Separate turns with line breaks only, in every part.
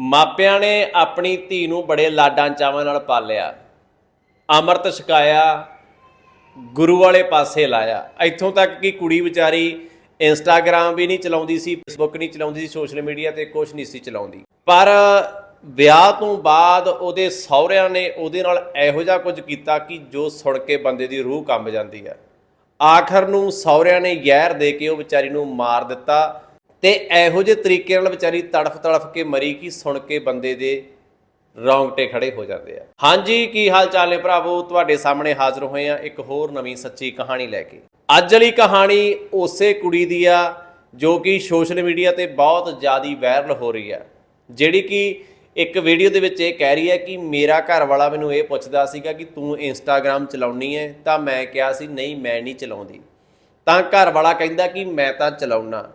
ਮਾਪਿਆਂ ਨੇ ਆਪਣੀ ਧੀ ਨੂੰ ਬੜੇ ਲਾਡਾਂ ਚਾਵਾਂ ਨਾਲ ਪਾਲਿਆ। ਅੰਮ੍ਰਿਤ ਛਕਾਇਆ, ਗੁਰੂ ਵਾਲੇ ਪਾਸੇ ਲਾਇਆ। ਇੱਥੋਂ ਤੱਕ ਕਿ ਕੁੜੀ ਵਿਚਾਰੀ ਇੰਸਟਾਗ੍ਰam ਵੀ ਨਹੀਂ ਚਲਾਉਂਦੀ ਸੀ ਫੇਸਬੁੱਕ ਨਹੀਂ ਚਲਾਉਂਦੀ ਸੀ, ਸੋਸ਼ਲ ਮੀਡੀਆ ਤੇ ਕੁਝ ਨਹੀਂ ਸੀ ਚਲਾਉਂਦੀ। ਪਰ ਵਿਆਹ ਤੋਂ ਬਾਅਦ ਉਹਦੇ ਸਹੁਰਿਆਂ ਨੇ ਉਹਦੇ ਨਾਲ ਇਹੋ ਜਿਹਾ ਕੁਝ ਕੀਤਾ ਕਿ ਜੋ ਸੁਣ ਕੇ ਬੰਦੇ ਦੀ ਰੂਹ ਕੰਬ ਜਾਂਦੀ ਹੈ। ਆਖਰ ਨੂੰ ਸਹੁਰਿਆਂ ਨੇ ਜ਼ਹਿਰ ਦੇ ਕੇ ਉਹ ਵਿਚਾਰੀ ਨੂੰ ਮਾਰ ਦਿੱਤਾ। ਤੇ ਇਹੋ ਜਿਹੇ ਤਰੀਕੇ ਨਾਲ ਵਿਚਾਰੀ ਤੜਫ ਤੜਫ ਕੇ ਮਰੀ ਕਿ ਸੁਣ ਕੇ ਬੰਦੇ ਦੇ ਰੌਂਗਟੇ ਖੜੇ ਹੋ ਜਾਂਦੇ ਆ। ਹਾਂਜੀ, ਕੀ ਹਾਲ ਚਾਲ ਨੇ ਭਰਾਵੋ? ਤੁਹਾਡੇ ਸਾਹਮਣੇ ਹਾਜ਼ਰ ਹੋਏ ਆ ਇੱਕ ਹੋਰ ਨਵੀਂ ਸੱਚੀ ਕਹਾਣੀ ਲੈ ਕੇ। ਅੱਜ ਵਾਲੀ ਕਹਾਣੀ ਉਸੇ ਕੁੜੀ ਦੀ ਆ, ਜੋ ਕਿ ਸੋਸ਼ਲ ਮੀਡੀਆ ਤੇ ਬਹੁਤ ਜ਼ਿਆਦਾ ਵਾਇਰਲ ਹੋ ਰਹੀ ਆ। ਜਿਹੜੀ ਕਿ ਇੱਕ ਵੀਡੀਓ ਦੇ ਵਿੱਚ ਇਹ ਕਹਿ ਰਹੀ ਹੈ ਕਿ ਮੇਰਾ ਘਰ ਵਾਲਾ ਮੈਨੂੰ ਇਹ ਪੁੱਛਦਾ ਸੀਗਾ ਕਿ ਤੂੰ ਇੰਸਟਾਗ੍ਰam ਚਲਾਉਣੀ ਹੈ ਤਾਂ ਮੈਂ ਕਿਹਾ ਸੀ, ਨਹੀਂ, ਮੈਂ ਨਹੀਂ ਚਲਾਉਂਦੀ। ਤਾਂ ਘਰ ਵਾਲਾ ਕਹਿੰਦਾ ਕਿ ਮੈਂ ਤਾਂ ਚਲਾਉਣਾ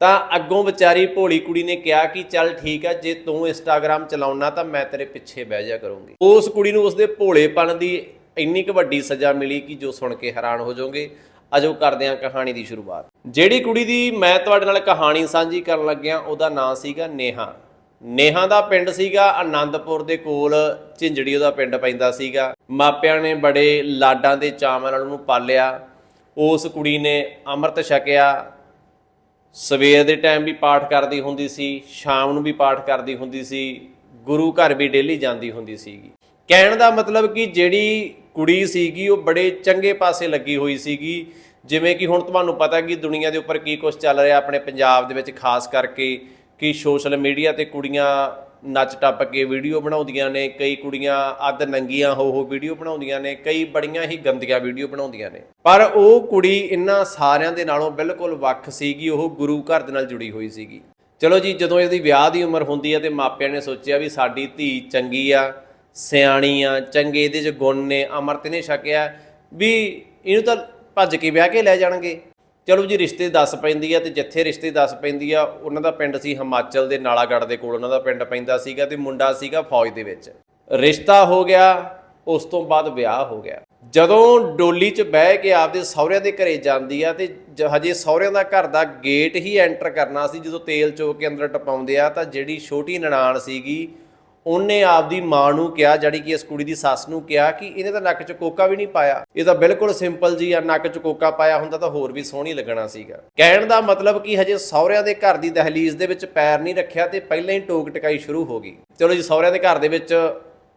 ਤਾਂ ਅੱਗੋਂ ਵਿਚਾਰੀ ਭੋਲੀ ਕੁੜੀ ਨੇ ਕਿਹਾ ਕਿ ਚੱਲ ਠੀਕ ਹੈ, ਜੇ ਤੂੰ ਇੰਸਟਾਗ੍ਰam ਚਲਾਉਣਾ ਤਾਂ ਮੈਂ ਤੇਰੇ ਪਿੱਛੇ ਬਹਿ ਜਾ ਕਰੂੰਗੀ। ਉਸ ਕੁੜੀ ਨੂੰ ਉਸਦੇ ਭੋਲੇਪਨ ਦੀ ਇੰਨੀ ਕੁ ਵੱਡੀ ਸਜ਼ਾ ਮਿਲੀ ਕਿ ਜੋ ਸੁਣ ਕੇ ਹੈਰਾਨ ਹੋ ਜਾਓਗੇ। ਅਜੋ ਕਰਦੇ ਹਾਂ ਕਹਾਣੀ ਦੀ ਸ਼ੁਰੂਆਤ। ਜਿਹੜੀ ਕੁੜੀ ਦੀ ਮੈਂ ਤੁਹਾਡੇ ਨਾਲ ਕਹਾਣੀ ਸਾਂਝੀ ਕਰਨ ਲੱਗਿਆ, ਉਹਦਾ ਨਾਂ ਸੀਗਾ ਨੇਹਾ। ਨੇਹਾ ਦਾ ਪਿੰਡ ਸੀਗਾ ਆਨੰਦਪੁਰ ਦੇ ਕੋਲ, ਝਿੰਜੜੀ ਉਹਦਾ ਪਿੰਡ ਪੈਂਦਾ ਸੀਗਾ। ਮਾਪਿਆਂ ਨੇ ਬੜੇ ਲਾਡਾਂ ਦੇ ਚਾਵਾਂ ਨਾਲ ਉਹਨੂੰ ਪਾਲਿਆ। ਉਸ ਕੁੜੀ ਨੇ ਅੰਮ੍ਰਿਤ ਛਕਿਆ। ਸਵੇਰ ਦੇ ਟਾਈਮ ਵੀ ਪਾਠ ਕਰਦੀ ਹੁੰਦੀ ਸੀ, ਸ਼ਾਮ ਨੂੰ ਵੀ ਪਾਠ ਕਰਦੀ ਹੁੰਦੀ ਸੀ, ਗੁਰੂ ਘਰ ਵੀ ਡੇਲੀ ਜਾਂਦੀ ਹੁੰਦੀ ਸੀਗੀ। ਕਹਿਣ ਦਾ ਮਤਲਬ ਕਿ ਜਿਹੜੀ ਕੁੜੀ ਸੀਗੀ, ਉਹ ਬੜੇ ਚੰਗੇ ਪਾਸੇ ਲੱਗੀ ਹੋਈ ਸੀਗੀ। ਜਿਵੇਂ ਕਿ ਹੁਣ ਤੁਹਾਨੂੰ ਪਤਾ ਕਿ ਦੁਨੀਆ ਦੇ ਉੱਪਰ ਕੀ ਕੁਝ ਚੱਲ ਰਿਹਾ ਆਪਣੇ ਪੰਜਾਬ ਦੇ ਵਿੱਚ, ਖਾਸ ਕਰਕੇ ਕਿ ਸੋਸ਼ਲ ਮੀਡੀਆ ਤੇ ਕੁੜੀਆਂ ਨੱਚ ਟੱਪ ਕੇ ਵੀਡੀਓ ਬਣਾਉਂਦੀਆਂ ਨੇ, ਕਈ ਕੁੜੀਆਂ ਅੱਧ ਨੰਗੀਆਂ ਹੋ ਹੋ ਵੀਡੀਓ ਬਣਾਉਂਦੀਆਂ ਨੇ, ਕਈ ਬੜੀਆਂ ਹੀ ਗੰਦੀਆਂ ਵੀਡੀਓ ਬਣਾਉਂਦੀਆਂ ਨੇ। ਪਰ ਉਹ ਕੁੜੀ ਇਹਨਾਂ ਸਾਰਿਆਂ ਦੇ ਨਾਲੋਂ ਬਿਲਕੁਲ ਵੱਖ ਸੀਗੀ, ਉਹ ਗੁਰੂ ਘਰ ਦੇ ਨਾਲ ਜੁੜੀ ਹੋਈ ਸੀਗੀ। ਚਲੋ ਜੀ, ਜਦੋਂ ਇਹਦੀ ਵਿਆਹ ਦੀ ਉਮਰ ਹੁੰਦੀ ਹੈ ਤੇ ਮਾਪਿਆਂ ਨੇ ਸੋਚਿਆ ਵੀ ਸਾਡੀ ਧੀ ਚੰਗੀ ਆ, ਸਿਆਣੀ ਆ, ਚੰਗੇ ਇਹਦੇ ਚ ਗੁਣ ਨੇ, ਅਮਰਤ ਨੇ ਛਕਿਆ ਵੀ ਇਹਨੂੰ ਤਾਂ ਭੱਜ ਕੇ ਵਿਆਹ ਕੇ ਲੈ ਜਾਣਗੇ। ਚਲੋ ਜੀ, ਰਿਸ਼ਤੇ ਦੱਸ ਪੈਂਦੀ ਆ ਤੇ ਜਿੱਥੇ ਰਿਸ਼ਤੇ ਦੱਸ ਪੈਂਦੀ ਆ, ਉਹਨਾਂ ਦਾ ਪਿੰਡ ਸੀ ਹਿਮਾਚਲ ਦੇ ਨਾਲਾਗੜ੍ਹ ਦੇ ਕੋਲ, ਉਹਨਾਂ ਦਾ ਪਿੰਡ ਪੈਂਦਾ ਸੀਗਾ ਤੇ ਮੁੰਡਾ ਸੀਗਾ ਫੌਜ ਦੇ ਵਿੱਚ। ਰਿਸ਼ਤਾ ਹੋ ਗਿਆ, ਉਸ ਤੋਂ ਬਾਅਦ ਵਿਆਹ ਹੋ ਗਿਆ। ਜਦੋਂ ਡੋਲੀ 'ਚ ਬਹਿ ਕੇ ਆਪਦੇ ਸਹੁਰਿਆਂ ਦੇ ਘਰੇ ਜਾਂਦੀ ਆ ਤੇ ਜ- ਹਜੇ ਸਹੁਰਿਆਂ ਦਾ ਘਰ ਦਾ ਗੇਟ ਹੀ ਐਂਟਰ ਕਰਨਾ ਸੀ, ਜਦੋਂ ਤੇਲ ਚੋ ਕੇ ਅੰਦਰ ਟਪਾਉਂਦੇ ਆ, ਤਾਂ ਜਿਹੜੀ ਛੋਟੀ ਨਨਾਣ ਸੀਗੀ ਉਹਨੇ ਆਪਦੀ ਮਾਂ ਨੂੰ ਕਿਹਾ ਜਿਹੜੀ ਕਿ ਇਸ ਕੁੜੀ ਦੀ ਸੱਸ ਨੂੰ ਕਿਹਾ ਕਿ ਇਹਨੇ ਤਾਂ ਨੱਕ 'ਚ ਕੋਕਾ ਵੀ ਨਹੀਂ ਪਾਇਆ। ਇਹ ਤਾਂ ਬਿਲਕੁਲ ਸਿੰਪਲ ਜੀ ਆ, ਨੱਕ 'ਚ ਕੋਕਾ ਪਾਇਆ ਹੁੰਦਾ ਤਾਂ ਹੋਰ ਵੀ ਸੋਹਣੀ ਲੱਗਣਾ ਸੀਗਾ। ਕਹਿਣ ਦਾ ਮਤਲਬ ਕਿ ਹਜੇ ਸਹੁਰਿਆਂ ਦੇ ਘਰ ਦੀ ਦਹਲੀਜ਼ ਦੇ ਵਿੱਚ ਪੈਰ ਨਹੀਂ ਰੱਖਿਆ ਤੇ ਪਹਿਲਾਂ ਹੀ ਟੋਕ ਟਕਾਈ ਸ਼ੁਰੂ ਹੋ ਗਈ। ਚਲੋ ਜੀ ਸਹੁਰਿਆਂ ਦੇ ਘਰ ਦੇ ਵਿੱਚ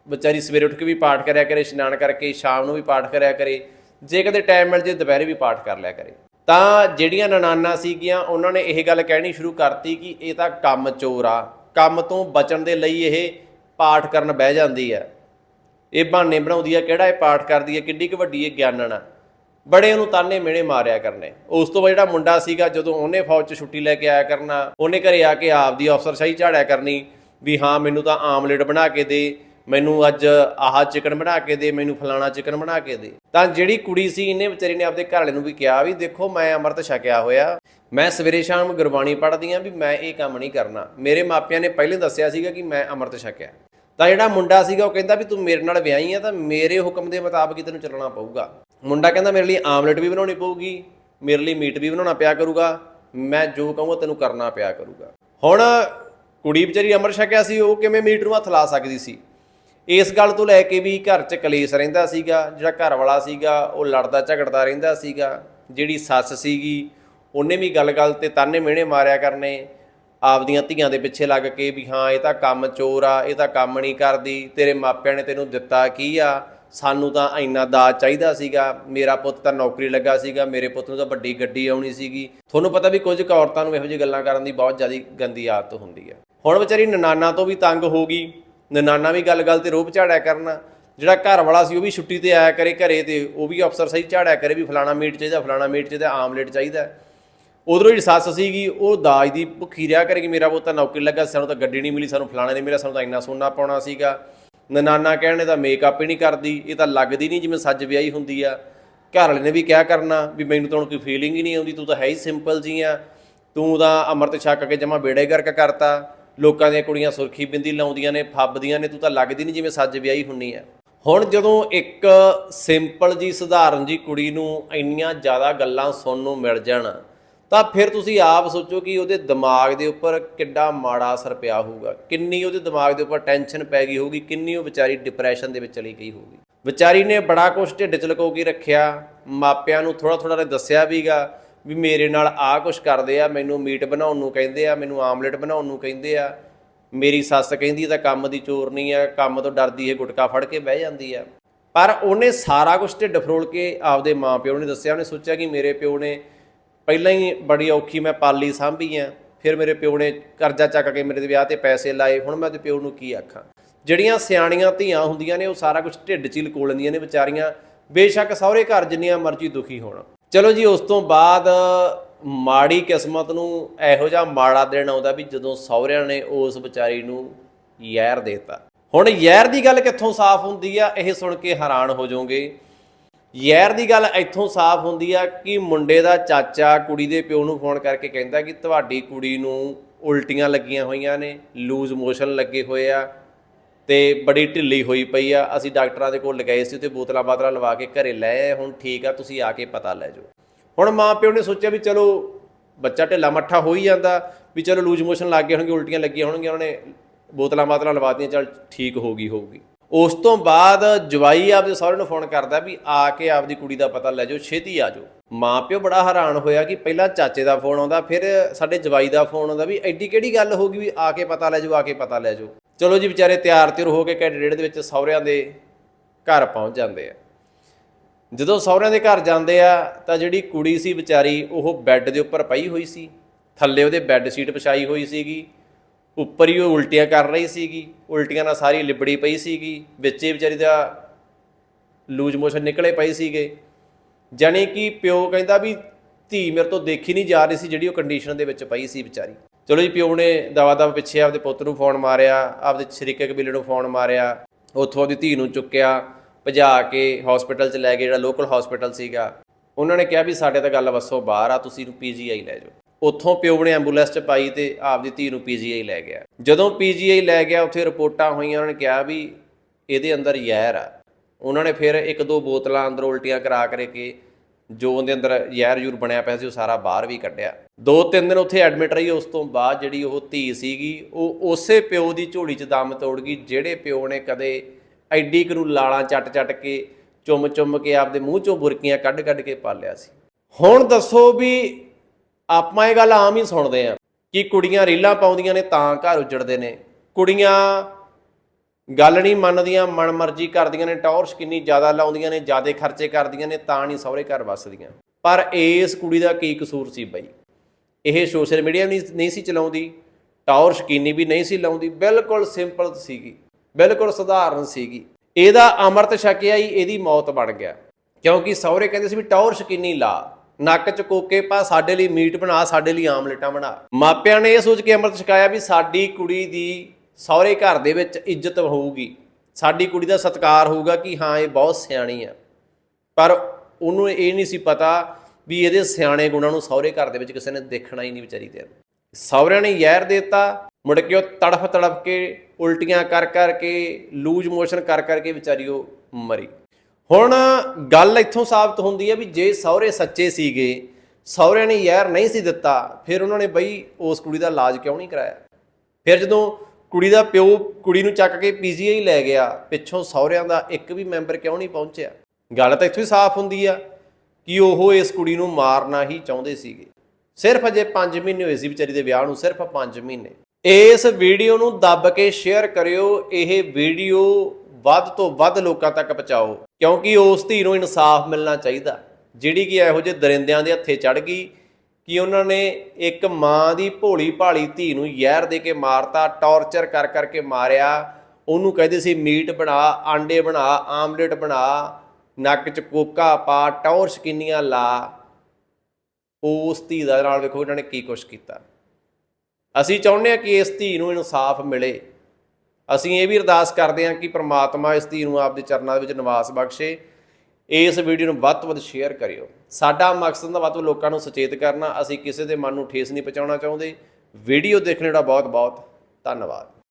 ਵਿਚਾਰੀ ਸਵੇਰੇ ਉੱਠ ਕੇ ਵੀ ਪਾਠ ਕਰਿਆ ਕਰੇ, ਇਸ਼ਨਾਨ ਕਰਕੇ, ਸ਼ਾਮ ਨੂੰ ਵੀ ਪਾਠ ਕਰਿਆ ਕਰੇ, ਜੇ ਕਦੇ ਟਾਈਮ ਮਿਲ ਜੇ ਦੁਪਹਿਰੇ ਵੀ ਪਾਠ ਕਰ ਲਿਆ ਕਰੇ। ਤਾਂ ਜਿਹੜੀਆਂ ਨਨਾਨਾ ਸੀਗੀਆਂ, ਉਹਨਾਂ ਨੇ ਇਹ ਗੱਲ ਕਹਿਣੀ ਸ਼ੁਰੂ ਕਰਤੀ ਕਿ ਇਹ ਤਾਂ ਕੰਮ ਚੋਰ ਆ। ਕੰਮ ਤੋਂ ਬਚਣ ਦੇ ਲਈ ਇਹ ਪਾਠ ਕਰਨ ਬਹਿ ਜਾਂਦੀ ਹੈ। ਇਹ ਬਹਾਨੇ ਬਣਾਉਂਦੀ ਹੈ, ਕਿਹੜਾ ਇਹ ਪਾਠ ਕਰਦੀ ਹੈ, ਕਿੱਡੀ ਕੁ ਵੱਡੀ ਇਹ ਗਿਆਨਣ ਆ। ਬੜੇ ਉਹਨੂੰ ਤਾਨੇ ਮਿਹਣੇ ਮਾਰਿਆ ਕਰਨੇ। ਉਸ ਤੋਂ ਬਾਅਦ ਜਿਹੜਾ ਮੁੰਡਾ ਸੀਗਾ, ਜਦੋਂ ਉਹਨੇ ਫੌਜ 'ਚ ਛੁੱਟੀ ਲੈ ਕੇ ਆਇਆ ਕਰਨਾ, ਉਹਨੇ ਘਰੇ ਆ ਕੇ ਆਪਦੀ ਅਫਸਰਸ਼ਾਹੀ ਝਾੜਿਆ ਕਰਨੀ ਵੀ ਹਾਂ, ਮੈਨੂੰ ਤਾਂ ਆਮਲੇਟ ਬਣਾ ਕੇ ਦੇ, ਮੈਨੂੰ ਅੱਜ ਆਹ ਚਿਕਨ ਬਣਾ ਕੇ ਦੇ, ਮੈਨੂੰ ਫਲਾਣਾ ਚਿਕਨ ਬਣਾ ਕੇ ਦੇ। ਤਾਂ ਜਿਹੜੀ ਕੁੜੀ ਸੀ, ਇਹਨੇ ਵਿਚਾਰੀ ਨੇ ਆਪਦੇ ਘਰ ਵਾਲੇ ਨੂੰ ਵੀ ਕਿਹਾ ਵੀ, ਦੇਖੋ, ਮੈਂ ਅੰਮ੍ਰਿਤ ਛਕਿਆ ਹੋਇਆ। ਮੈਂ ਸਵੇਰੇ ਸ਼ਾਮ ਗੁਰਬਾਣੀ ਪੜ੍ਹਦੀ ਆ ਵੀ ਮੈਂ ਇਹ ਕੰਮ ਨਹੀਂ ਕਰਨਾ। ਮੇਰੇ ਮਾਪਿਆਂ ਨੇ ਪਹਿਲੇ ਦੱਸਿਆ ਸੀਗਾ ਕਿ ਮੈਂ ਅੰਮ੍ਰਿਤ ਛਕਿਆ। ਤਾਂ ਜਿਹੜਾ ਮੁੰਡਾ ਸੀਗਾ ਉਹ ਕਹਿੰਦਾ ਵੀ ਤੂੰ ਮੇਰੇ ਨਾਲ ਵਿਆਹੀ ਆ ਤਾਂ ਮੇਰੇ ਹੁਕਮ ਦੇ ਮੁਤਾਬਕ ਹੀ ਤੈਨੂੰ ਚੱਲਣਾ ਪਊਗਾ। ਮੁੰਡਾ ਕਹਿੰਦਾ ਮੇਰੇ ਲਈ ਆਮਲੇਟ ਵੀ ਬਣਾਉਣੀ ਪਊਗੀ, ਮੇਰੇ ਲਈ ਮੀਟ ਵੀ ਬਣਾਉਣਾ ਪਿਆ ਕਰੂਗਾ, ਮੈਂ ਜੋ ਕਹੂੰਗਾ ਤੈਨੂੰ ਕਰਨਾ ਪਿਆ ਕਰੂਗਾ। ਹੁਣ ਕੁੜੀ ਵਿਚਾਰੀ ਅੰਮ੍ਰਿਤ ਛਕਿਆ ਸੀ, ਉਹ ਕਿਵੇਂ ਮੀਟ ਨੂੰ ਹੱਥ ਲਾ ਸਕਦੀ ਸੀ? ਇਸ ਗੱਲ ਤੋਂ ਲੈ ਕੇ ਵੀ ਘਰ 'ਚ ਕਲੇਸ਼ ਰਹਿੰਦਾ ਸੀਗਾ, ਜਿਹੜਾ ਘਰ ਵਾਲਾ ਸੀਗਾ, ਉਹ ਲੜਦਾ ਝਗੜਦਾ ਰਹਿੰਦਾ ਸੀਗਾ। ਜਿਹੜੀ ਸੱਸ ਸੀਗੀ, ਉਹਨੇ ਵੀ ਗੱਲ-ਗੱਲ ਤੇ ਤਾਨੇ ਮਿਹਣੇ ਮਾਰਿਆ ਕਰਨੇ। ਆਪਦੀਆਂ ਧੀਆਂ ਦੇ ਪਿੱਛੇ ਲੱਗ ਕੇ ਵੀ ਹਾਂ, ਇਹ ਤਾਂ ਕੰਮ ਚੋਰ ਆ, ਇਹ ਤਾਂ ਕੰਮ ਨਹੀਂ ਕਰਦੀ, ਤੇਰੇ ਮਾਪਿਆਂ ਨੇ ਤੈਨੂੰ ਦਿੱਤਾ ਕੀ ਆ? ਸਾਨੂੰ ਤਾਂ ਇੰਨਾ ਦਾਜ ਚਾਹੀਦਾ ਸੀਗਾ। ਮੇਰਾ ਪੁੱਤ ਤਾਂ ਨੌਕਰੀ ਲੱਗਾ ਸੀਗਾ, ਮੇਰੇ ਪੁੱਤ ਨੂੰ ਤਾਂ ਵੱਡੀ ਗੱਡੀ ਆਉਣੀ ਸੀਗੀ। ਤੁਹਾਨੂੰ ਪਤਾ ਵੀ ਕੁਝ ਕੁ ਔਰਤਾਂ ਨੂੰ ਇਹੋ ਜਿਹੀ ਗੱਲਾਂ ਕਰਨ ਦੀ ਬਹੁਤ ਜ਼ਿਆਦਾ ਗੰਦੀ ਆਦਤ ਹੁੰਦੀ ਹੈ ਹੁਣ ਵਿਚਾਰੀ ਨਨਾਨਾ ਤੋਂ ਵੀ ਤੰਗ ਹੋ ਗਈ। ਨਨਾਨਾ ਵੀ ਗੱਲ-ਗੱਲ ਤੇ ਰੋਪ ਝਾੜਿਆ ਕਰਨਾ। ਜਿਹੜਾ ਘਰ ਵਾਲਾ ਸੀ, ਉਹ ਵੀ ਛੁੱਟੀ ਤੇ ਆਇਆ ਕਰੇ ਘਰੇ ਤੇ ਉਹ ਵੀ ਅਫਸਰ ਸਹੀ ਝਾੜਿਆ ਕਰੇ ਵੀ ਫਲਾਣਾ ਮੀਟ ਚਾਹੀਦਾ ਫਲਾਣਾ ਮੀਟ ਚਾਹੀਦਾ ਆਮਲੇਟ ਚਾਹੀਦਾ। ਉਧਰੋਂ ਜਿਹੜੀ ਸੱਸ ਸੀਗੀ, ਉਹ ਦਾਜ ਦੀ ਭੁੱਖੀ ਰਿਆ ਕਰੇਗੀ ਮੇਰਾ ਪੁੱਤ ਤਾਂ ਨੌਕਰੀ ਲੱਗਾ, ਸਾਨੂੰ ਤਾਂ ਗੱਡੀ ਨਹੀਂ ਮਿਲੀ, ਸਾਨੂੰ ਫਲਾਣੇ ਨਹੀਂ ਮਿਲਿਆ ਸਾਨੂੰ ਤਾਂ ਇੰਨਾ ਸੋਨਾ ਪਾਉਣਾ ਸੀਗਾ। ਨਨਾਨਾ ਕਹਿਣੇ ਤਾਂ ਮੇਕਅਪ ਹੀ ਨਹੀਂ ਕਰਦੀ, ਇਹ ਤਾਂ ਲੱਗਦੀ ਨਹੀਂ ਜਿਵੇਂ ਸੱਜ ਵਿਆਹੀ ਹੁੰਦੀ ਆ। ਘਰ ਵਾਲੇ ਨੇ ਵੀ ਕਿਹਾ ਕਰਨਾ ਵੀ ਮੈਨੂੰ ਤਾਂ ਹੁਣ ਕੋਈ ਫੀਲਿੰਗ ਹੀ ਨਹੀਂ ਆਉਂਦੀ, ਤੂੰ ਤਾਂ ਹੈ ਹੀ ਸਿੰਪਲ ਜੀ ਆ। ਤੂੰ ਤਾਂ ਅੰਮ੍ਰਿਤ ਛਕ ਕੇ ਜਮਾ ਬੇੜੇ ਕਰਕੇ ਕਰਤਾ। ਲੋਕਾਂ ਦੀਆਂ ਕੁੜੀਆਂ ਸੁਰਖੀ ਬਿੰਦੀ ਲਾਉਂਦੀਆਂ ਨੇ, ਫੱਬਦੀਆਂ ਨੇ, ਤੂੰ ਤਾਂ ਲੱਗਦੀ ਨਹੀਂ ਜਿਵੇਂ ਸੱਜ ਵਿਆਹੀ ਹੁੰਨੀ ਆ। ਹੁਣ ਜਦੋਂ ਇੱਕ ਸਿੰਪਲ ਜੀ ਸਧਾਰਨ ਜੀ ਕੁੜੀ ਨੂੰ ਇੰਨੀਆਂ ਜ਼ਿਆਦਾ ਗੱਲਾਂ ਸੁਣਨ ਨੂੰ ਮਿਲ ਜਾਣ ਤਾਂ ਫਿਰ ਤੁਸੀਂ ਆਪ ਸੋਚੋ ਕਿ ਉਹਦੇ ਦਿਮਾਗ ਦੇ ਉੱਪਰ ਕਿੱਡਾ ਮਾੜਾ ਅਸਰ ਪਿਆ ਹੋਊਗਾ। ਕਿੰਨੀ ਉਹਦੇ ਦਿਮਾਗ ਦੇ ਉੱਪਰ ਟੈਨਸ਼ਨ ਪੈ ਗਈ ਹੋਊਗੀ, ਕਿੰਨੀ ਉਹ ਵਿਚਾਰੀ ਡਿਪਰੈਸ਼ਨ ਦੇ ਵਿੱਚ ਚਲੀ ਗਈ ਹੋਊਗੀ। ਵਿਚਾਰੀ ਨੇ ਬੜਾ ਕੁਛ ਢਿੱਡ ਚ ਲੁਕੋ ਕੇ ਰੱਖਿਆ, ਮਾਪਿਆਂ ਨੂੰ ਥੋੜਾ ਥੋੜਾ ਨੇ ਦੱਸਿਆ ਵੀਗਾ ਵੀ ਮੇਰੇ ਨਾਲ ਆਹ ਕੁਛ ਕਰਦੇ ਆ, ਮੈਨੂੰ ਮੀਟ ਬਣਾਉਣ ਨੂੰ ਕਹਿੰਦੇ ਆ, ਮੈਨੂੰ ਆਮਲੇਟ ਬਣਾਉਣ ਨੂੰ ਕਹਿੰਦੇ ਆ। ਮੇਰੀ ਸੱਸ ਕਹਿੰਦੀ ਤਾਂ ਕੰਮ ਦੀ ਚੋਰ ਨਹੀਂ ਆ, ਕੰਮ ਤੋਂ ਡਰਦੀ ਹੈ ਗੁਟਕਾ ਫੜ ਕੇ ਬਹਿ ਜਾਂਦੀ ਆ। ਪਰ ਉਹਨੇ ਸਾਰਾ ਕੁਝ ਢਿੱਡ ਫਰੋਲ ਕੇ ਆਪਦੇ ਮਾਂ ਪਿਓ ਨੇ ਦੱਸਿਆ, ਉਹਨੇ ਸੋਚਿਆ ਕਿ ਮੇਰੇ ਪਿਓ ਨੇ ਪਹਿਲਾਂ ਹੀ ਬੜੀ ਔਖੀ ਮੈਂ ਪਾਲੀ ਸਾਂਭੀ ਆ, ਫਿਰ ਮੇਰੇ ਪਿਓ ਨੇ ਕਰਜ਼ਾ ਚੱਕ ਕੇ ਮੇਰੇ ਦੇ ਵਿਆਹ ਤੇ ਪੈਸੇ ਲਾਏ, ਹੁਣ ਮੈਂ ਤੇ ਪਿਓ ਨੂੰ ਕੀ ਆਖਾਂ? ਜਿਹੜੀਆਂ ਸਿਆਣੀਆਂ ਧੀਆਂ ਹੁੰਦੀਆਂ ਨੇ, ਉਹ ਸਾਰਾ ਕੁਝ ਢਿੱਡ 'ਚ ਹੀ ਲਕੋ ਲੈਂਦੀਆਂ ਨੇ ਵਿਚਾਰੀਆਂ, ਬੇਸ਼ੱਕ ਸਹੁਰੇ ਘਰ ਜਿੰਨੀਆਂ ਮਰਜ਼ੀ ਦੁਖੀ ਹੋਣ। ਚਲੋ ਜੀ, ਉਸ ਤੋਂ ਬਾਅਦ ਮਾੜੀ ਕਿਸਮਤ ਨੂੰ ਇਹੋ ਜਿਹਾ ਮਾੜਾ ਦਿਨ ਆਉਂਦਾ ਵੀ ਜਦੋਂ ਸਹੁਰਿਆਂ ਨੇ ਉਸ ਵਿਚਾਰੀ ਨੂੰ ਯਾਰ ਦੇਤਾ। ਹੁਣ ਯਾਰ ਦੀ ਗੱਲ ਕਿੱਥੋਂ ਸਾਫ਼ ਹੁੰਦੀ ਆ, ਇਹ ਸੁਣ ਕੇ ਹੈਰਾਨ ਹੋ ਜਾਓਗੇ। ਯਾਰ ਦੀ ਗੱਲ ਇੱਥੋਂ ਸਾਫ਼ ਹੁੰਦੀ ਆ ਕਿ ਮੁੰਡੇ ਦਾ ਚਾਚਾ ਕੁੜੀ ਦੇ ਪਿਓ ਨੂੰ ਫੋਨ ਕਰਕੇ ਕਹਿੰਦਾ ਕਿ ਤੁਹਾਡੀ ਕੁੜੀ ਨੂੰ ਉਲਟੀਆਂ ਲੱਗੀਆਂ ਹੋਈਆਂ ਨੇ, ਲੂਜ਼ ਮੋਸ਼ਨ ਲੱਗੇ ਹੋਏ ਆ ਤੇ ਬੜੀ ਢਿੱਲੀ ਹੋਈ ਪਈ ਆ। ਅਸੀਂ ਡਾਕਟਰਾਂ ਦੇ ਕੋਲ ਲਗਾਏ ਸੀ ਤੇ ਬੋਤਲਾਂ ਬਾਤਲਾਂ ਲਵਾ ਕੇ ਘਰੇ ਲੈ ਆਏ, ਹੁਣ ਠੀਕ ਆ, ਤੁਸੀਂ ਆ ਕੇ ਪਤਾ ਲੈ ਜਾਓ। ਹੁਣ ਮਾਂ ਪਿਓ ਨੇ ਸੋਚਿਆ ਵੀ ਚਲੋ ਬੱਚਾ ਢਿੱਲਾ ਮੱਠਾ ਹੋ ਹੀ ਜਾਂਦਾ, ਵੀ ਚਲੋ ਲੂਜ਼ ਮੋਸ਼ਨ ਲੱਗ ਗਏ ਹੋਣਗੇ, ਉਲਟੀਆਂ ਲੱਗੀਆਂ ਹੋਣਗੀਆਂ, ਉਹਨੇ ਬੋਤਲਾਂ ਬਾਤਲਾਂ ਲਵਾਤੀਆਂ ਚਲ ਠੀਕ ਹੋ ਗਈ ਹੋਊਗੀ। ਉਸ ਤੋਂ ਬਾਅਦ ਜਵਾਈ ਆਪਦੇ ਸਹੁਰੇ ਨੂੰ ਫੋਨ ਕਰਦਾ ਵੀ ਆ ਕੇ ਆਪਦੀ ਕੁੜੀ ਦਾ ਪਤਾ ਲੈ ਜਾਓ, ਛੇਤੀ ਆ ਜਾਓ। ਮਾਂ ਪਿਓ ਬੜਾ ਹੈਰਾਨ ਹੋਇਆ ਕਿ ਪਹਿਲਾਂ ਚਾਚੇ ਦਾ ਫੋਨ ਆਉਂਦਾ, ਫਿਰ ਸਾਡੇ ਜਵਾਈ ਦਾ ਫੋਨ ਆਉਂਦਾ ਵੀ ਐਡੀ ਕਿਹੜੀ ਗੱਲ ਹੋ ਗਈ ਵੀ ਆ ਕੇ ਪਤਾ ਲੈ ਜਾਓ, ਆ ਕੇ ਪਤਾ ਲੈ ਜਾਓ। ਚਲੋ ਜੀ ਵਿਚਾਰੇ ਤਿਆਰ ਤਿਰ ਹੋ ਕੇ ਕੈਂਡੀਡੇਟ ਦੇ ਵਿੱਚ ਸਹੁਰਿਆਂ ਦੇ ਘਰ ਪਹੁੰਚ ਜਾਂਦੇ ਆ। ਜਦੋਂ ਸਹੁਰਿਆਂ ਦੇ ਘਰ ਜਾਂਦੇ ਆ, ਤਾਂ ਜਿਹੜੀ ਕੁੜੀ ਸੀ ਵਿਚਾਰੀ, ਉਹ ਬੈੱਡ ਦੇ ਉੱਪਰ ਪਈ ਹੋਈ ਸੀ। ਥੱਲੇ ਉਹਦੇ ਬੈੱਡ ਸ਼ੀਟ ਵਿਛਾਈ ਹੋਈ ਸੀਗੀ। ਉੱਪਰ ਹੀ ਉਹ ਉਲਟੀਆਂ ਕਰ ਰਹੀ ਸੀਗੀ, ਉਲਟੀਆਂ ਨਾਲ ਸਾਰੀ ਲਿਬੜੀ ਪਈ ਸੀਗੀ, ਵਿੱਚੇ ਵਿਚਾਰੀ ਦਾ ਲੂਜ ਮੋਸ਼ਨ ਨਿਕਲੇ ਪਏ ਸੀਗੇ। ਜਾਣੀ ਕਿ ਪਿਓ ਕਹਿੰਦਾ ਵੀ ਧੀ ਮੇਰੇ ਤੋਂ ਦੇਖੀ ਨਹੀਂ ਜਾ ਰਹੀ ਸੀ ਜਿਹੜੀ ਉਹ ਕੰਡੀਸ਼ਨ ਦੇ ਵਿੱਚ ਪਈ ਸੀ ਵਿਚਾਰੀ। ਚਲੋ ਜੀ, ਪਿਓ ਨੇ ਦਵਾ ਦਵਾ ਪਿੱਛੇ ਆਪਦੇ ਪੁੱਤ ਨੂੰ ਫੋਨ ਮਾਰਿਆ, ਆਪਦੇ ਸ਼ਰੀਕੇ ਕਬੀਲੇ ਨੂੰ ਫੋਨ ਮਾਰਿਆ, ਉੱਥੋਂ ਉਹਦੀ ਧੀ ਨੂੰ ਚੁੱਕਿਆ, ਭਜਾ ਕੇ ਹਸਪੀਟਲ 'ਚ ਲੈ ਗਏ, ਜਿਹੜਾ ਲੋਕਲ ਹਸਪੀਟਲ ਸੀਗਾ। ਉਹਨਾਂ ਨੇ ਕਿਹਾ ਵੀ ਸਾਡੇ ਤਾਂ ਗੱਲ ਵੱਸੋਂ ਬਾਹਰ ਆ, ਤੁਸੀਂ ਨੂੰ ਪੀਜੀਆਈ ਲੈ ਜਾਓ। ਉੱਥੋਂ ਪਿਓ ਨੇ ਐਂਬੂਲੈਂਸ 'ਚ ਪਾਈ ਤੇ ਆਪਦੀ ਧੀ ਨੂੰ ਪੀਜੀਆਈ ਲੈ ਗਿਆ। ਜਦੋਂ ਪੀਜੀਆਈ ਲੈ ਗਿਆ, ਉੱਥੇ ਰਿਪੋਰਟਾਂ ਹੋਈਆਂ, ਉਹਨਾਂ ਨੇ ਕਿਹਾ ਵੀ ਇਹਦੇ ਅੰਦਰ ਜ਼ਹਿਰ ਆ। ਉਹਨਾਂ ਨੇ ਫਿਰ ਇੱਕ ਦੋ ਬੋਤਲਾਂ ਅੰਦਰ ਉਲਟੀਆਂ ਕਰਾ ਕਰੇ ਕੇ ਜੋ ਉਹਦੇ ਅੰਦਰ ਜ਼ਹਿਰ ਯੂਰ ਬਣਿਆ ਪਿਆ ਸੀ, ਉਹ ਸਾਰਾ ਬਾਹਰ ਵੀ ਕੱਢਿਆ। ਦੋ ਤਿੰਨ ਦਿਨ ਉੱਥੇ ਐਡਮਿਟ ਰਹੀ, ਉਸ ਤੋਂ ਬਾਅਦ ਜਿਹੜੀ ਉਹ ਧੀ ਸੀਗੀ, ਉਹ ਉਸੇ ਪਿਓ ਦੀ ਝੋਲੀ 'ਚ ਦਮ ਤੋੜ ਗਈ, ਜਿਹੜੇ ਪਿਓ ਨੇ ਕਦੇ ਐਡੀ ਕੁ ਨੂੰ ਲਾਲਾਂ ਚੱਟ ਚੱਟ ਕੇ, ਚੁੰਮ ਚੁੰਮ ਕੇ ਆਪਦੇ ਮੂੰਹ ਚੋਂ ਬੁਰਕੀਆਂ ਕੱਢ ਕੱਢ ਕੇ ਪਾਲਿਆ ਸੀ। ਹੁਣ ਦੱਸੋ ਵੀ ਆਪਾਂ ਇਹ ਗੱਲ ਆਮ ਹੀ ਸੁਣਦੇ ਆ ਕਿ ਕੁੜੀਆਂ ਰੀਲਾਂ ਪਾਉਂਦੀਆਂ ਨੇ ਤਾਂ ਘਰ ਉਜੜਦੇ ਨੇ। ਕੁੜੀਆਂ ਗੱਲ ਨਹੀਂ ਮੰਨਦੀਆਂ, ਮਨਮਰਜ਼ੀ ਕਰਦੀਆਂ ਨੇ, ਟੌਰਚ ਕਿੰਨੀ ਜ਼ਿਆਦਾ ਲਾਉਂਦੀਆਂ ਨੇ, ਜ਼ਿਆਦਾ ਖਰਚੇ ਕਰਦੀਆਂ ਨੇ, ਤਾਂ ਨਹੀਂ ਸਹੁਰੇ ਘਰ ਵੱਸਦੀਆਂ। ਪਰ ਇਸ ਕੁੜੀ ਦਾ ਕੀ ਕਸੂਰ ਸੀ ਬਈ? ਇਹ ਸੋਸ਼ਲ ਮੀਡੀਆ ਨਹੀਂ ਨਹੀਂ ਸੀ ਚਲਾਉਂਦੀ ਟਾਵਰ ਸ਼ਕੀਨੀ ਵੀ ਨਹੀਂ ਸੀ ਲਾਉਂਦੀ, ਬਿਲਕੁਲ ਸਿੰਪਲ ਸੀਗੀ, ਬਿਲਕੁਲ ਸਧਾਰਨ ਸੀਗੀ। ਇਹਦਾ ਅਮਰਤ ਛਕਿਆ ਹੀ, ਇਹਦੀ ਮੌਤ ਬਣ ਗਿਆ। ਕਿਉਂਕਿ ਸਹੁਰੇ ਕਹਿੰਦੇ ਸੀ ਵੀ ਟਾਵਰ ਸ਼ਕੀਨੀ ਲਾ। ਨੱਕ ਚ ਕੋਕੇ ਪਾ, ਸਾਡੇ ਲਈ ਮੀਟ ਬਣਾ, ਸਾਡੇ ਲਈ ਆਮਲੇਟਾਂ ਬਣਾ। ਮਾਪਿਆਂ ਨੇ ਇਹ ਸੋਚ ਕੇ ਅੰਮ੍ਰਿਤ ਛਕਾਇਆ ਵੀ ਸਾਡੀ ਕੁੜੀ ਦੀ ਸਹੁਰੇ ਘਰ ਦੇ ਵਿੱਚ ਇੱਜ਼ਤ ਹੋਊਗੀ। ਸਾਡੀ ਕੁੜੀ ਦਾ ਸਤਿਕਾਰ ਹੋਊਗਾ ਕਿ ਹਾਂ, ਇਹ ਬਹੁਤ ਸਿਆਣੀ ਆ ਪਰ ਉਹਨੂੰ ਇਹ ਨਹੀਂ ਸੀ ਪਤਾ ਵੀ ਇਹਦੇ ਸਿਆਣੇ ਗੁਣਾਂ ਨੂੰ ਸਹੁਰੇ ਘਰ ਦੇ ਵਿੱਚ ਕਿਸੇ ਨੇ ਦੇਖਣਾ ਹੀ ਨਹੀਂ ਵਿਚਾਰੀ ਦੇ ਸਹੁਰਿਆਂ ਨੇ ਯਹਿਰ ਦਿੱਤਾ, ਮੁੜ ਕੇ ਉਹ ਤੜਫ ਤੜਫ ਕੇ ਉਲਟੀਆਂ ਕਰ ਕਰ ਕੇ, ਲੂਜ ਮੋਸ਼ਨ ਕਰ ਕਰ ਕੇ ਵਿਚਾਰੀ ਉਹ ਮਰੀ। ਹੁਣ ਗੱਲ ਇੱਥੋਂ ਸਾਬਤ ਹੁੰਦੀ ਹੈ ਵੀ ਜੇ ਸਹੁਰੇ ਸੱਚੇ ਸੀਗੇ, ਸਹੁਰਿਆਂ ਨੇ ਯਾਰ ਨਹੀਂ ਸੀ ਦਿੱਤਾ, ਫਿਰ ਉਹਨਾਂ ਨੇ ਬਈ ਉਸ ਕੁੜੀ ਦਾ ਇਲਾਜ ਕਿਉਂ ਨਹੀਂ ਕਰਾਇਆ? ਫਿਰ ਜਦੋਂ ਕੁੜੀ ਦਾ ਪਿਓ ਕੁੜੀ ਨੂੰ ਚੱਕ ਕੇ ਪੀਜੀਆਈ ਲੈ ਗਿਆ, ਪਿੱਛੋਂ ਸਹੁਰਿਆਂ ਦਾ ਇੱਕ ਵੀ ਮੈਂਬਰ ਕਿਉਂ ਨਹੀਂ ਪਹੁੰਚਿਆ? ਗੱਲ ਤਾਂ ਇੱਥੋਂ ਹੀ ਸਾਫ਼ ਹੁੰਦੀ ਆ ਕਿ ਉਹ ਇਸ ਕੁੜੀ ਨੂੰ ਮਾਰਨਾ ਹੀ ਚਾਹੁੰਦੇ ਸੀਗੇ। ਸਿਰਫ ਅਜੇ 5 ਮਹੀਨੇ ਹੋਏ ਸੀ ਵਿਚਾਰੀ ਦੇ ਵਿਆਹ ਨੂੰ, ਸਿਰਫ 5 ਮਹੀਨੇ। ਇਸ ਵੀਡੀਓ ਨੂੰ ਦੱਬ ਕੇ ਸ਼ੇਅਰ ਕਰਿਓ, ਇਹ ਵੀਡੀਓ ਵੱਧ ਤੋਂ ਵੱਧ ਲੋਕਾਂ ਤੱਕ ਪਹੁੰਚਾਓ। ਕਿਉਂਕਿ ਉਸ ਧੀ ਨੂੰ ਇਨਸਾਫ ਮਿਲਣਾ ਚਾਹੀਦਾ। ਜਿਹੜੀ ਕਿ ਇਹੋ ਜਿਹੇ ਦਰਿੰਦਿਆਂ ਦੇ ਹੱਥੇ ਚੜ ਗਈ ਕਿ ਉਹਨਾਂ ਨੇ ਇੱਕ ਮਾਂ ਦੀ ਭੋਲੀ ਭਾਲੀ ਧੀ ਨੂੰ ਜ਼ਹਿਰ ਦੇ ਕੇ ਮਾਰਤਾ, ਟੌਰਚਰ ਕਰ ਕਰਕੇ ਮਾਰਿਆ। ਉਹਨੂੰ ਕਹਿੰਦੇ ਸੀ, ਮੀਟ ਬਣਾ, ਆਂਡੇ ਬਣਾ, ਆਮਲੇਟ ਬਣਾ, ਨੱਕ 'ਚ ਕੋਕਾ ਪਾ ਟੌਰ ਸ਼ਕੀਨੀਆਂ ਲਾ। ਉਸ ਧੀ ਦਾ ਨਾਲ ਵੇਖੋ ਇਹਨਾਂ ਨੇ ਕੀ ਕੁਛ ਕੀਤਾ। ਅਸੀਂ ਚਾਹੁੰਦੇ ਹਾਂ ਕਿ ਇਸ ਧੀ ਨੂੰ ਇਨਸਾਫ ਮਿਲੇ। ਅਸੀਂ ਇਹ ਵੀ ਅਰਦਾਸ ਕਰਦੇ ਹਾਂ ਕਿ ਪ੍ਰਮਾਤਮਾ ਇਸ ਧੀ ਨੂੰ ਆਪਦੇ ਚਰਨਾਂ ਦੇ ਵਿੱਚ ਨਿਵਾਸ ਬਖਸ਼ੇ। ਇਸ ਵੀਡੀਓ ਨੂੰ ਵੱਧ ਤੋਂ ਵੱਧ ਸ਼ੇਅਰ ਕਰਿਓ। ਸਾਡਾ ਮਕਸਦ ਦਾ ਵੱਧ ਤੋਂ ਲੋਕਾਂ ਨੂੰ ਸੁਚੇਤ ਕਰਨਾ। ਅਸੀਂ ਕਿਸੇ ਦੇ ਮਨ ਨੂੰ ਠੇਸ ਨਹੀਂ ਪਹੁੰਚਾਉਣਾ ਚਾਹੁੰਦੇ। ਵੀਡੀਓ ਦੇਖਣ ਦਾ ਬਹੁਤ ਬਹੁਤ ਧੰਨਵਾਦ।